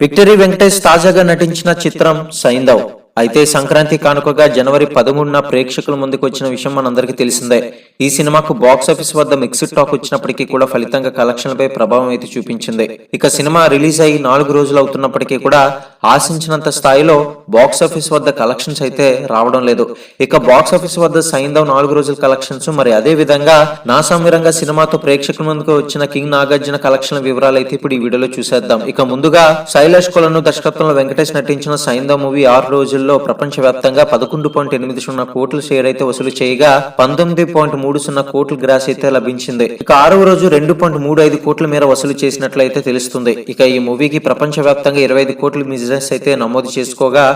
Victory Venkatesh తాజాగా నటించిన చిత్రం సైందవ్ అయితే సంక్రాంతి కానుకగా జనవరి పదమూడున ప్రేక్షకుల ముందుకు వచ్చిన విషయం మనందరికీ తెలిసిందే. ఈ సినిమాకు బాక్స్ ఆఫీస్ వద్ద మిక్స్డ్ టాక్ వచ్చినప్పటికీ కూడా ఫలితంగా కలెక్షన్లపై ప్రభావం అయితే చూపించింది. ఇక సినిమా రిలీజ్ అయ్యి నాలుగు రోజులు అవుతున్నప్పటికీ కూడా ఆశించినంత స్థాయిలో బాక్స్ ఆఫీస్ వద్ద కలెక్షన్స్ అయితే రావడం లేదు. ఇక బాక్స్ ఆఫీస్ వద్ద సైందవ్ నాలుగు రోజుల కలెక్షన్స్ మరి అదే విధంగా నాసామిరంగా సినిమాతో ప్రేక్షకుల ముందుకు వచ్చిన కింగ్ నాగార్జున కలెక్షన్ వివరాలు అయితే ఇప్పుడు ఈ వీడియోలో చూసేద్దాం. ఇక ముందుగా శైలాష్ కొలను దర్శకత్వంలో వెంకటేష్ నటించిన సైందవ్ మూవీ ఆరు రోజులు రోజుల్లో ప్రపంచ వ్యాప్తంగా పదకొండు పాయింట్ ఎనిమిది సున్నా కోట్ల షేర్ అయితే వసూలు చేయగా పంతొమ్మిది పాయింట్ మూడు సున్నా కోట్ల గ్రాస్ అయితే లభించింది. ఇక ఆరవ రోజు రెండు పాయింట్ మూడు ఐదు కోట్ల మేర వసూలు చేసినట్లయితే తెలుస్తుంది. ఇక ఈ మూవీకి ప్రపంచ వ్యాప్తంగా ఇరవై ఐదు కోట్ల బిజినెస్ అయితే నమోదు చేసుకోగా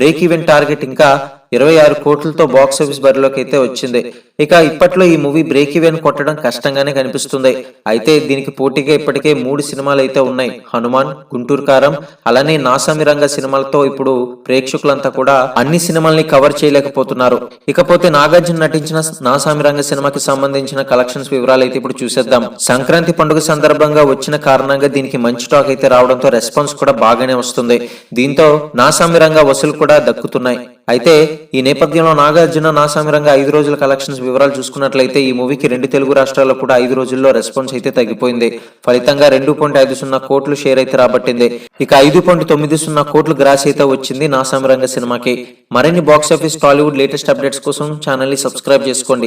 బ్రేక్ ఈవెన్ టార్గెట్ ఇంకా ఇరవై ఆరు కోట్లతో బాక్స్ ఆఫీస్ బరిలోకి అయితే వచ్చింది. ఇక ఇప్పట్లో ఈ మూవీ బ్రేక్ ఈవెన్ కొట్టడం కష్టంగానే కనిపిస్తుంది. అయితే దీనికి పోటీగా ఇప్పటికే మూడు సినిమాలు అయితే ఉన్నాయి. హనుమాన్ గుంటూరు కారం అలానే నాసామి రంగ సినిమాలతో ఇప్పుడు ప్రేక్షకులంతా కూడా అన్ని సినిమాల్ని కవర్ చేయలేకపోతున్నారు. ఇకపోతే నాగార్జున నటించిన నాసామి రంగ సినిమాకి సంబంధించిన కలెక్షన్స్ వివరాలు అయితే ఇప్పుడు చూసేద్దాం. సంక్రాంతి పండుగ సందర్భంగా వచ్చిన కారణంగా దీనికి మంచి టాక్ అయితే రావడంతో రెస్పాన్స్ కూడా బాగానే వస్తుంది. దీంతో నాసామి రంగ వసూలు కూడా దక్కుతున్నాయి. అయితే ఈ నేపథ్యంలో నాగార్జున నాసామిరంగా ఐదు రోజుల కలెక్షన్స్ వివరాలు చూసుకున్నట్లయితే ఈ మూవీకి రెండు తెలుగు రాష్ట్రాల్లో కూడా ఐదు రోజుల్లో రెస్పాన్స్ అయితే తగ్గిపోయింది. ఫలితంగా రెండు పాయింట్ ఐదు సున్నా కోట్లు షేర్ అయితే రాబట్టింది. ఇక ఐదు పాయింట్ తొమ్మిది సున్నా కోట్లు గ్రాస్ అయితే వచ్చింది నాసామిరంగ సినిమాకి. మరిన్ని box office Tollywood latest updates కోసం ఛానల్ని సబ్స్క్రైబ్ చేసుకోండి.